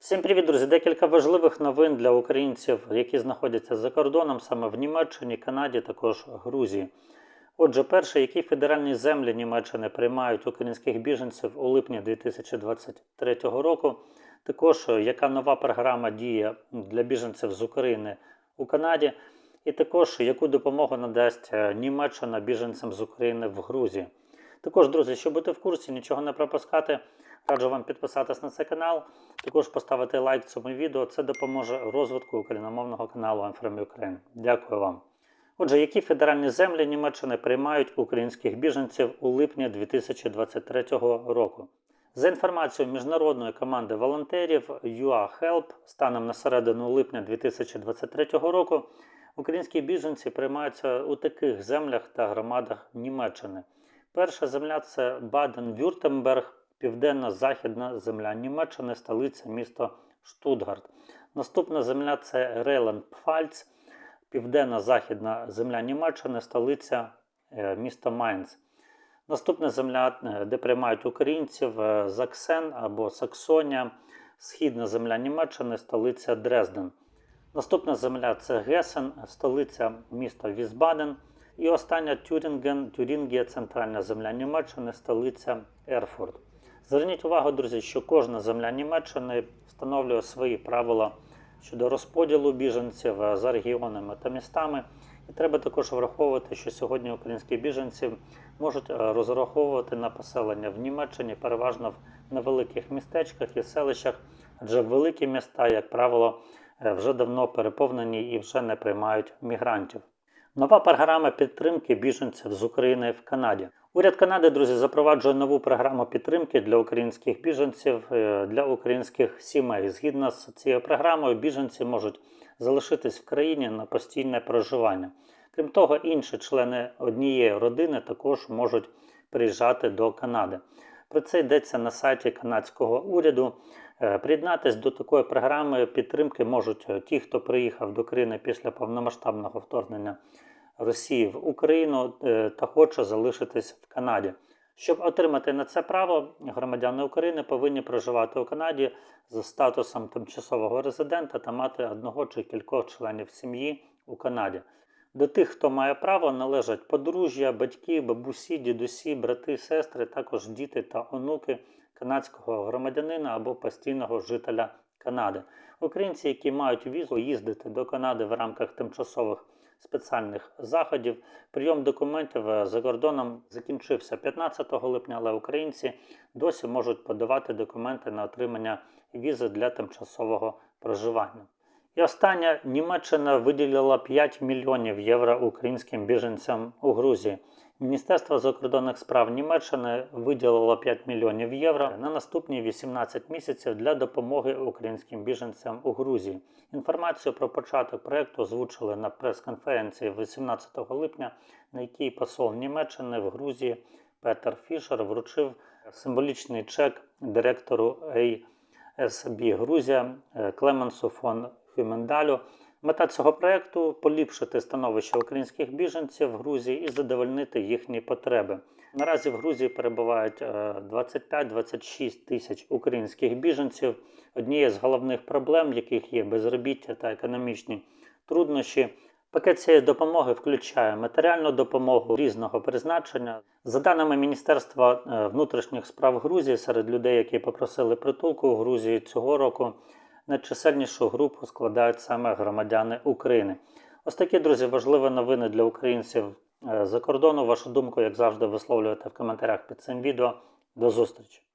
Всім привіт, друзі! Декілька важливих новин для українців, які знаходяться за кордоном, саме в Німеччині, Канаді, також Грузії. Отже, перше, які федеральні землі Німеччини приймають українських біженців у липні 2023 року. Також яка нова програма діє для біженців з України у Канаді, і також яку допомогу надасть е, Німеччина біженцям з України в Грузії. Також, друзі, щоб бути в курсі, нічого не пропускати, раджу вам підписатись на цей канал, також поставити лайк цьому відео. Це допоможе розвитку україномовного каналу I'm from Ukraine. Дякую вам. Отже, які федеральні землі Німеччини приймають українських біженців у липні 2023 року? За інформацією міжнародної команди волонтерів UA Help, станом на середину липня 2023 року, українські біженці приймаються у таких землях та громадах Німеччини. Перша земля це Баден-Вюртемберг, південно-західна земля Німеччини, столиця місто Штутгарт. Наступна земля це Рейленд-Пфальц, південно-західна земля Німеччини, столиця е, міста Майнц. Наступна земля, е, де приймають українців, е, Заксен або Саксонія, східна земля Німеччини, столиця Дрезден. Наступна земля це Гесен, столиця міста Візбаден. І остання Тюрінген, Тюрінгія, центральна земля Німеччини, столиця Ерфурт. Зверніть увагу, друзі, що кожна земля Німеччини встановлює свої правила щодо розподілу біженців е, за регіонами та містами. І треба також враховувати, що сьогодні українські біженці можуть е, розраховувати на поселення в Німеччині, переважно в невеликих містечках і селищах, адже великі міста, як правило, е, вже давно переповнені і вже не приймають мігрантів. Нова програма підтримки біженців з України в Канаді. Уряд Канади, друзі, запроваджує нову програму підтримки для українських біженців е, для українських сімей. Згідно з цією програмою, біженці можуть залишитись в країні на постійне проживання. Крім того, інші члени однієї родини також можуть приїжджати до Канади. Про це йдеться на сайті канадського уряду. Е, Приєднатись до такої програми підтримки можуть е, ті, хто приїхав до країни після повномасштабного вторгнення Росії в Україну е, та хоче залишитись в Канаді. Щоб отримати на це право, громадяни України повинні проживати у Канаді за статусом тимчасового резидента та мати одного чи кількох членів сім'ї у Канаді. До тих, хто має право, належать подружжя, батьки, бабусі, дідусі, брати, сестри, також діти та онуки канадського громадянина або постійного жителя Канади. Українці, які мають візу їздити до Канади в рамках тимчасових спеціальних заходів. Прийом документів е, за кордоном закінчився 15 липня, але українці досі можуть подавати документи на отримання візи для тимчасового проживання. І остання Німеччина виділила 5 мільйонів євро українським біженцям у Грузії. Міністерство закордонних справ Німеччини виділило 5 мільйонів євро на наступні 18 місяців для допомоги українським біженцям у Грузії. Інформацію про початок проекту озвучили на прес-конференції 18 липня, на якій посол Німеччини в Грузії Петер Фішер вручив символічний чек директору ASB Грузія е, Клеменсу фон Хюмендалю. Мета цього проекту поліпшити становище українських біженців в Грузії і задовольнити їхні потреби. Наразі в Грузії перебувають 25-26 тисяч українських біженців. Однією з головних проблем, яких є безробіття та економічні труднощі. Пакет цієї допомоги включає матеріальну допомогу різного призначення. За даними Міністерства е, внутрішніх справ Грузії, серед людей, які попросили притулку у Грузії цього року, найчисельнішу групу складають саме громадяни України. Ось такі, друзі, важливі новини для українців е, за кордону. Вашу думку, як завжди, висловлюєте в коментарях під цим відео. До зустрічі!